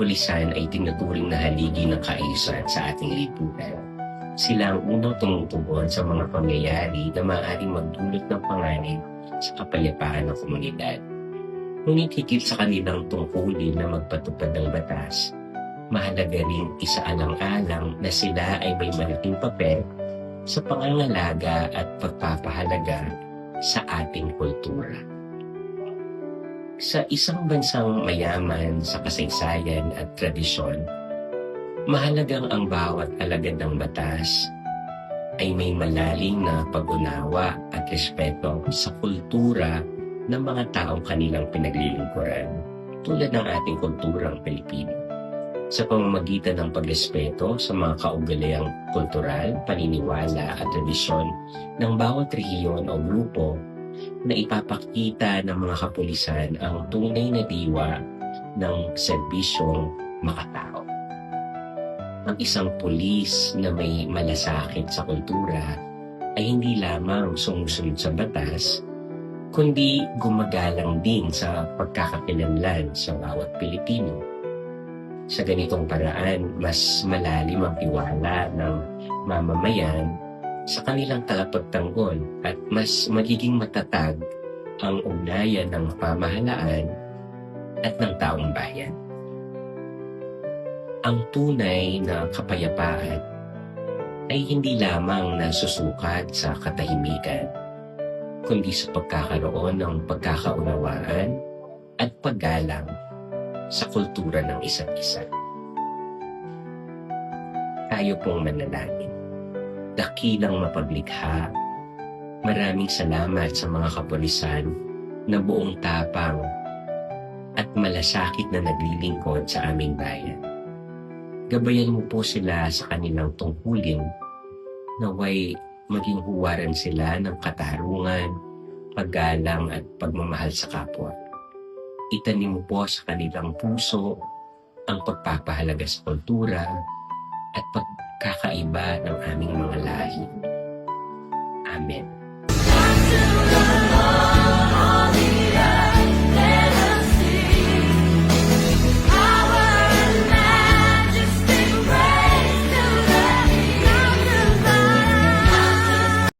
Kapulisan ay tinuturing na haligi ng kaayusan sa ating lipunan. Sila ang unang tumutugon sa mga pangyayari na maaaring magdulot ng panganib sa kapayapaan ng komunidad. Ngunit higit sa kanilang tungkulin na magpatupad ng batas, mahalaga rin isaalang-alang na sila ay may malaking papel sa pangangalaga at pagpapahalaga sa ating kultura. Sa isang bansang mayaman sa kasaysayan at tradisyon, mahalagang ang bawat alagad ng batas ay may malalim na pag-unawa at respeto sa kultura ng mga taong kanilang pinaglilingkuran tulad ng ating kulturang Pilipino. Sa pamamagitan ng pagrespeto sa mga kaugaliang kultural, paniniwala at tradisyon ng bawat rehiyon o grupo na ipapakita ng mga kapulisan ang tunay na diwa ng serbisyong makatao. Ang isang pulis na may malasakit sa kultura ay hindi lamang sumusunod sa batas, kundi gumagalang din sa pagkakakilanlan sa bawat Pilipino. Sa ganitong paraan, mas malalim ang tiwala ng mamamayan sa kanilang tagapagtanggol at mas magiging matatag ang ugnayan ng pamahalaan at ng taong bayan. Ang tunay na kapayapaan ay hindi lamang nasusukat sa katahimikan, kundi sa pagkakaroon ng pagkakaunawaan at paggalang sa kultura ng isa't isa. Tayo pong manalangin. Dakilang mapaglikha. Maraming salamat sa mga kapulisan na buong tapang at malasakit na naglilingkod sa aming bayan. Gabayan mo po sila sa kanilang tungkulin naway maging huwaran sila ng katarungan, paggalang at pagmamahal sa kapwa. Itanim po sa kanilang puso ang pagpapahalaga sa kultura at pagkakaiba ng aming 面。